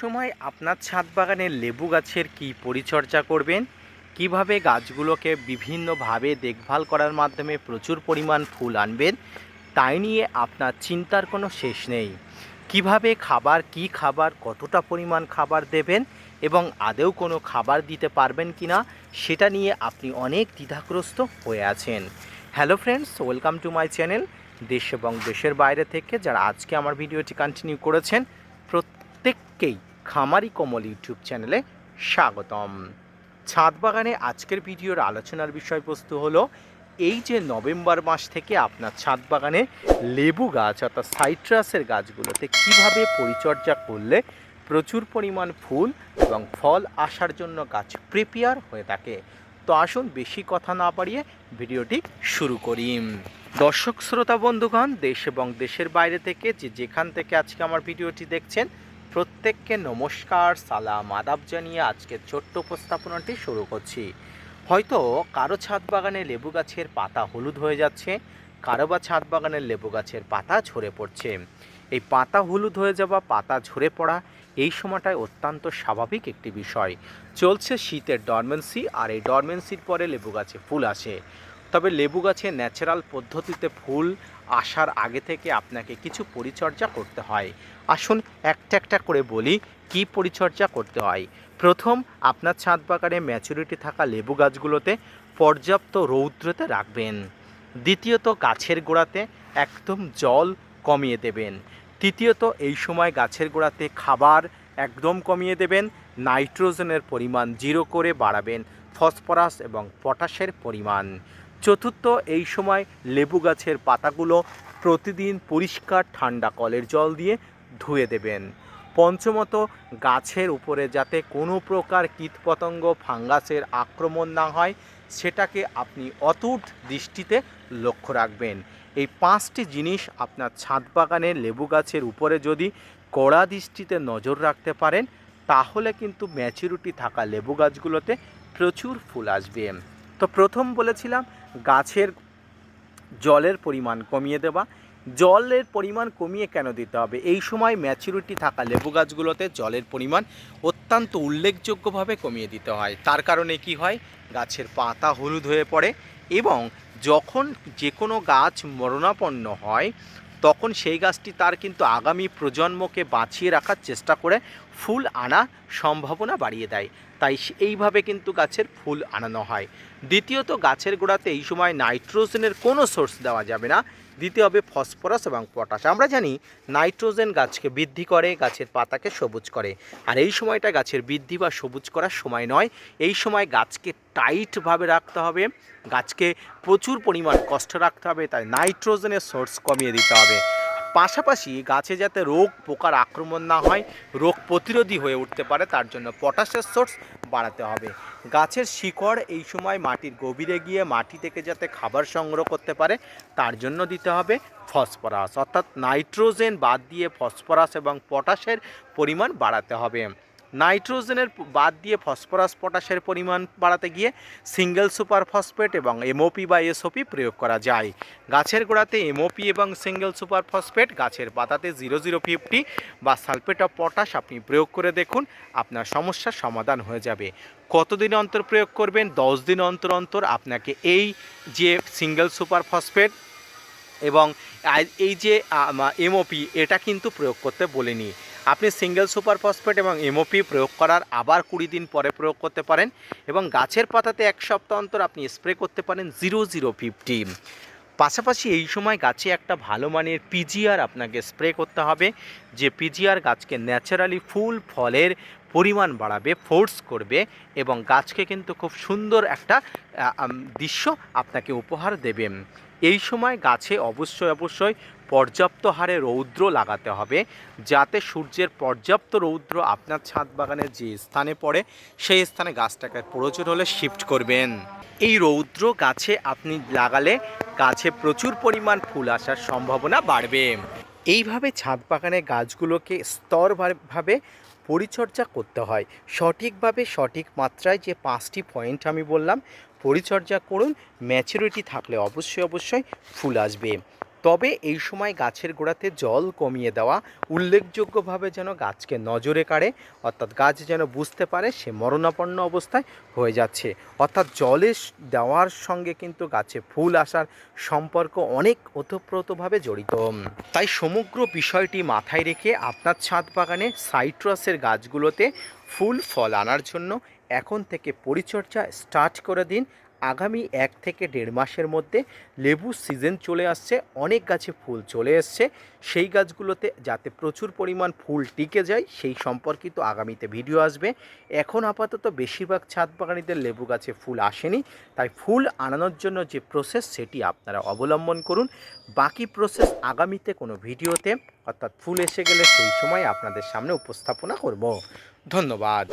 সময় আপনার ছাদ বাগানের লেবু গাছের কি পরিচর্যা করবেন? কীভাবে গাছগুলোকে বিভিন্নভাবে দেখভাল করার মাধ্যমে প্রচুর পরিমাণ ফুল আনবেন? তাই নিয়ে আপনার চিন্তার কোনো শেষ নেই। কীভাবে খাবার, কি খাবার, কতটা পরিমাণ খাবার দেবেন এবং আদেও কোনো খাবার দিতে পারবেন কি না সেটা নিয়ে আপনি অনেক দ্বিধাগ্রস্ত হয়ে আছেন। Hello friends welcome to my channel দেশ এবং দেশের বাইরে থেকে যারা আজকে আমার ভিডিওটি কন্টিনিউ করেছেন, প্রত্যেককেই খামারি কমল ইউটিউব চ্যানেলে স্বাগতম। ছাদ বাগানে আজকের ভিডিওর আলোচনার বিষয়বস্তু হলো, এই যে নভেম্বর মাস থেকে আপনার ছাদ বাগানে লেবু গাছ অর্থাৎ সাইট্রাসের গাছগুলোতে কীভাবে পরিচর্যা করলে প্রচুর পরিমাণ ফুল এবং ফল আসার জন্য গাছ প্রিপেয়ার হয়ে থাকে? তো আসুন বেশি কথা না বাড়িয়ে ভিডিওটি শুরু করি। দর্শক, শ্রোতা, বন্ধুগণ, দেশ এবং দেশের বাইরে থেকে যে যেখান থেকে আজকে আমার ভিডিওটি দেখছেন প্রত্যেককে নমস্কার, সালাম, আদাব জানিয়ে আজকের ছোট্ট উপস্থাপনাটি শুরু করছি। হয়তো কারও ছাদ বাগানে লেবু গাছের পাতা হলুদ হয়ে যাচ্ছে, কারও বা ছাদ বাগানের লেবু গাছের পাতা ঝরে পড়ছে। এই পাতা হলুদ হয়ে যাওয়া, পাতা ঝরে পড়া, এই সময়টায় অত্যন্ত স্বাভাবিক একটি বিষয়। চলছে শীতের ডরমেন্সি আর এই ডরমেন্সির পরে লেবু গাছে ফুল আসে। তবে লেবু গাছে ন্যাচারাল পদ্ধতিতে ফুল আসার আগে থেকে আপনাকে কিছু পরিচর্যা করতে হয়। আসুন একটা একটা করে বলি কি পরিচর্যা করতে হয়। প্রথম, আপনার ছাদ বাগানে ম্যাচুরিটি থাকা লেবু গাছগুলোতে পর্যাপ্ত রৌদ্রতে রাখবেন। দ্বিতীয়ত, গাছের গোড়াতে একদম জল কমিয়ে দেবেন। তৃতীয়ত, এই সময় গাছের গোড়াতে খাবার একদম কমিয়ে দেবেন। নাইট্রোজেনের পরিমাণ জিরো করে বাড়াবেন। ফসফরাস এবং পটাশের পরিমাণ। চতুর্থ, এই সময় লেবু গাছের পাতাগুলো প্রতিদিন পরিষ্কার ঠান্ডা কলের জল দিয়ে ধুয়ে দেবেন। পঞ্চমত, গাছের উপরে যাতে কোনো প্রকার কীটপতঙ্গ, ফাঙ্গাসের আক্রমণ না হয়, সেটাকে আপনি অতুট দৃষ্টিতে লক্ষ্য রাখবেন। এই পাঁচটি জিনিস আপনার ছাদ বাগানের লেবু গাছের উপরে যদি কড়া দৃষ্টিতে নজর রাখতে পারেন, তাহলে কিন্তু ম্যাচুরিটি থাকা লেবু গাছগুলোতে প্রচুর ফুল আসবে। তো প্রথম বলেছিলাম গাছের জলের পরিমাণ কমিয়ে দেওয়া। জলের পরিমাণ কমিয়ে কেন দিতে হবে? এই সময় ম্যাচুরিটি থাকা লেবু গাছগুলোতে জলের পরিমাণ অত্যন্ত উল্লেখযোগ্যভাবে কমিয়ে দিতে হয়। তার কারণে কি হয়? গাছের পাতা হলুদ হয়ে পড়ে এবং যখন যে কোনো গাছ মরণাপন্ন হয়, তখন সেই গাছটি তার কিন্তু আগামী প্রজন্মকে বাঁচিয়ে রাখার চেষ্টা করে ফুল আনা সম্ভাবনা বাড়িয়ে দেয়। তাই এইভাবে কিন্তু গাছের ফুল আনানো হয়। দ্বিতীয়ত, গাছের গোড়াতে এই সময় নাইট্রোজেনের কোনো সোর্স দেওয়া যাবে না। দিতে হবে ফসফরাস এবং পটাশ। আমরা জানি নাইট্রোজেন গাছকে বৃদ্ধি করে, গাছের পাতাকে সবুজ করে। আর এই সময়টা গাছের বৃদ্ধি বা সবুজ করার সময় নয়। এই সময় গাছকে টাইটভাবে রাখতে হবে। গাছকে প্রচুর পরিমাণ কষ্ট রাখতে হবে। তাই নাইট্রোজেনের সোর্স কমিয়ে দিতে হবে। পাশাপাশি গাছে যাতে রোগ পোকার আক্রমণ না হয়, রোগ প্রতিরোধী হয়ে উঠতে পারে, তার জন্য পটাশের সোর্স বাড়াতে হবে। গাছের শিকড় এই সময় মাটির গভীরে গিয়ে মাটি থেকে যাতে খাবার সংগ্রহ করতে পারে, তার জন্য দিতে হবে ফসফরাস। অর্থাৎ নাইট্রোজেন বাদ দিয়ে ফসফরাস এবং পটাশের পরিমাণ বাড়াতে হবে। নাইট্রোজেনের বাদ দিয়ে ফসফরাস পটাশের পরিমাণ বাড়াতে গিয়ে সিঙ্গেল সুপার ফসফেট এবং এমওপি বা এসওপি প্রয়োগ করা যায়। গাছের গোড়াতে এমওপি এবং সিঙ্গেল সুপার ফসফেট গাছের পাতাতে জিরো জিরো ফিফটি বা সালফেট অফ পটাশ আপনি প্রয়োগ করে দেখুন, আপনার সমস্যার সমাধান হয়ে যাবে। কতদিন অন্তর প্রয়োগ করবেন? দশ দিন অন্তর অন্তর আপনাকে এই যে সিঙ্গেল সুপার ফসফেট এবং এই যে এমওপি এটা কিন্তু প্রয়োগ করতে বলিনি। আপনি সিঙ্গেল সুপার ফসফেট এবং এমওপি প্রয়োগ করার আবার কুড়ি দিন পরে প্রয়োগ করতে পারেন এবং গাছের পাতাতে এক সপ্তাহ অন্তর আপনি স্প্রে করতে পারেন জিরো জিরো ফিফটি। পাশাপাশি এই সময় গাছে একটা ভালো মানের পিজিআর আপনাকে স্প্রে করতে হবে, যে পিজিআর গাছকে ন্যাচারালি ফুল ফলের পরিমাণ বাড়াবে ফোর্স করবে এবং গাছকে কিন্তু খুব সুন্দর একটা দৃশ্য আপনাকে উপহার দেবে। এই সময় গাছে অবশ্যই অবশ্যই পর্যাপ্ত হারে রৌদ্র লাগাতে হবে যাতে সূর্যের পর্যাপ্ত রৌদ্র আপনার ছাদ বাগানের যে স্থানে পড়ে, সেই স্থানে গাছটাকে প্রয়োজন হলে শিফট করবেন। এই রৌদ্র গাছে আপনি লাগালে গাছে প্রচুর পরিমাণ ফুল আসার সম্ভাবনা বাড়বে। এইভাবে ছাদ বাগানে গাছগুলোকে স্তরভাবে পরিচর্যা করতে হয়। সঠিকভাবে সঠিক মাত্রায় যে পাঁচটি পয়েন্ট আমি বললাম, পরিচর্যা করুন ম্যাচুরিটি থাকলে অবশ্যই অবশ্যই ফুল আসবে। তবে এই সময় গাছের গোড়াতে জল কমিয়ে দেওয়া উল্লেখযোগ্যভাবে যেন গাছকে নজরে কাড়ে, অর্থাৎ গাছ যেন বুঝতে পারে সে মরণাপন্ন অবস্থায় হয়ে যাচ্ছে। অর্থাৎ জলে দেওয়ার সঙ্গে কিন্তু গাছে ফুল আসার সম্পর্ক অনেক ওতপ্রোতভাবে জড়িত। তাই সমগ্র বিষয়টি মাথায় রেখে আপনার ছাদ বাগানে সাইট্রাসের গাছগুলোতে ফুল ফল আনার জন্য এখন থেকে পরিচর্যা স্টার্ট করে দিন। আগামী এক থেকে দেড় মাসের মধ্যে লেবু সিজন চলে আসছে, অনেক গাছে ফুল চলে এসছে। সেই গাছগুলোতে যাতে প্রচুর পরিমাণ ফুল টিকে যায়, সেই সম্পর্কিত আগামীতে ভিডিও আসবে। এখন আপাতত বেশিরভাগ ছাদ বাগানিদের লেবু গাছে ফুল আসেনি। তাই ফুল আনানোর জন্য যে প্রসেস সেটি আপনারা অবলম্বন করুন। বাকি প্রসেস আগামীতে কোনো ভিডিওতে, অর্থাৎ ফুল এসে গেলে সেই সময় আপনাদের সামনে উপস্থাপনা করব। ধন্যবাদ।